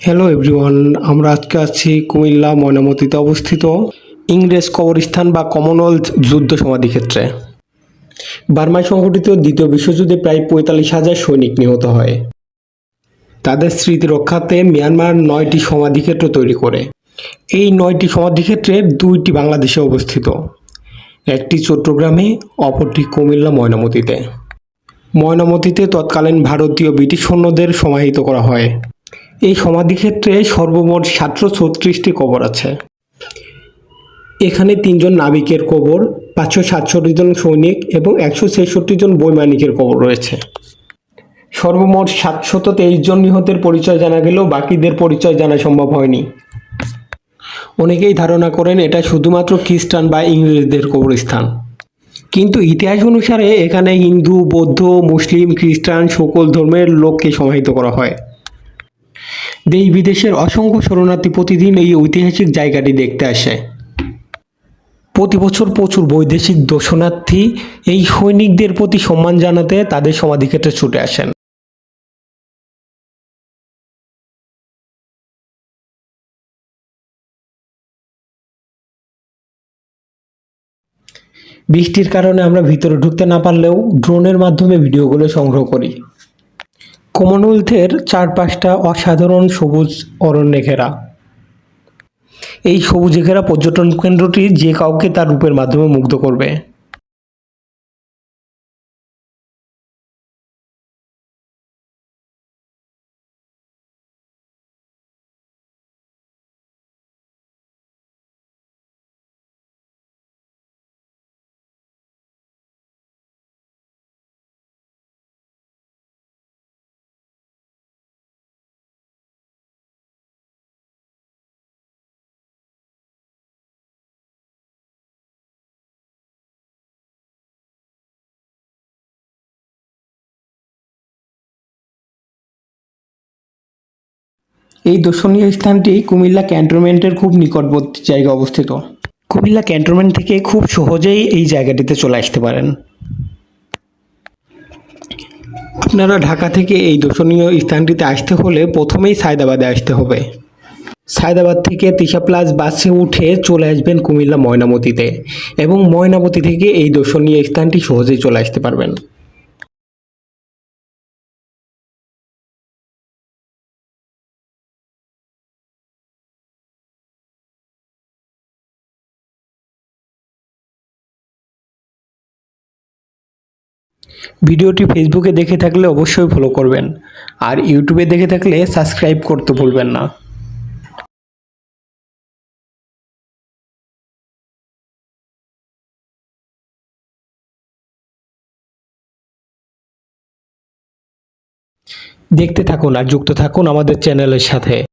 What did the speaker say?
Hello everyone আমরা আজকে আছি কুমিল্লা, ময়নামতিতে অবস্থিত ইংরেজ কবরস্থান বা কমনওয়েলথ যুদ্ধ সমাধি ক্ষেত্রে। বার্মায় সংঘটিত দ্বিতীয় বিশ্বযুদ্ধে প্রায় পঁয়তাল্লিশ হাজার সৈনিক নিহত হয়। তাদের স্মৃতি রক্ষার্থে মিয়ানমার নয়টি সমাধিক্ষেত্র তৈরি করে। এই নয়টি সমাধিক্ষেত্রের দুইটি বাংলাদেশে অবস্থিত। একটি চট্টগ্রামে, অপরটি কুমিল্লা, ময়নামতিতে। ময়নামতিতে তৎকালীন ভারতীয় ব্রিটিশ সৈন্যদের সমাহিত করা হয়। এই সমাধিক্ষেত্রে সর্বমোট সাতশো ছত্রিশটি কবর আছে। এখানে তিনজন নাবিকের কবর, পাঁচশো সাতষট্টি জন সৈনিক এবং একশো ছেষট্টি জন বৈমানিকের কবর রয়েছে। সর্বমোট সাতশত তেইশ জন নিহতের পরিচয় জানা গেলেও বাকিদের পরিচয় জানা সম্ভব হয়নি। অনেকেই ধারণা করেন এটা শুধুমাত্র খ্রিস্টান বা ইংরেজদের কবরস্থান। কিন্তু ইতিহাস অনুসারে এখানে হিন্দু, বৌদ্ধ, মুসলিম, খ্রিস্টান সকল ধর্মের লোককে সমাহিত করা হয়। দেশ বিদেশের অসংখ্য শরণার্থী প্রতিদিন এই ঐতিহাসিক জায়গাটি দেখতে আসে। প্রতি বছর প্রচুর বৈদেশিক দর্শনার্থী এই সৈনিকদের প্রতি সম্মান জানাতে তাদের সমাধিক্ষেত্রে ছুটে আসেন। বৃষ্টির কারণে আমরা ভিতরে ঢুকতে না পারলেও ড্রোনের মাধ্যমে ভিডিওগুলো সংগ্রহ করি। কমনওয়েলথের চারপাশটা অসাধারণ সবুজ অরণ্যে ঘেরা এই সবুজে ঘেরা পর্যটন কেন্দ্রটি যে কাউকে তার রূপের মাধ্যমে মুগ্ধ করবে। এই দর্শনীয় স্থানটি কুমিল্লা ক্যান্টনমেন্টের খুব নিকটবর্তী জায়গায় অবস্থিত। কুমিল্লা ক্যান্টনমেন্ট থেকে খুব সহজেই এই জায়গাটিতে চলে আসতে পারেন। আপনারা ঢাকা থেকে এই দর্শনীয় স্থানটিতে আসতে হলে প্রথমেই সায়দাবাদে আসতে হবে। সায়দাবাদ থেকে তিশা প্লাস বাসে উঠে চলে আসবেন কুমিল্লা ময়নামতিতে এবং ময়নামতি থেকে এই দর্শনীয় স্থানটি সহজেই চলে আসতে পারবেন। ভিডিওটি ফেসবুকে দেখে থাকলে অবশ্যই ফলো করবেন। আর ইউটিউবে দেখে থাকলে সাবস্ক্রাইব করতে ভুলবেন না। দেখতে থাকুন আর যুক্ত থাকুন আমাদের চ্যানেলের সাথে।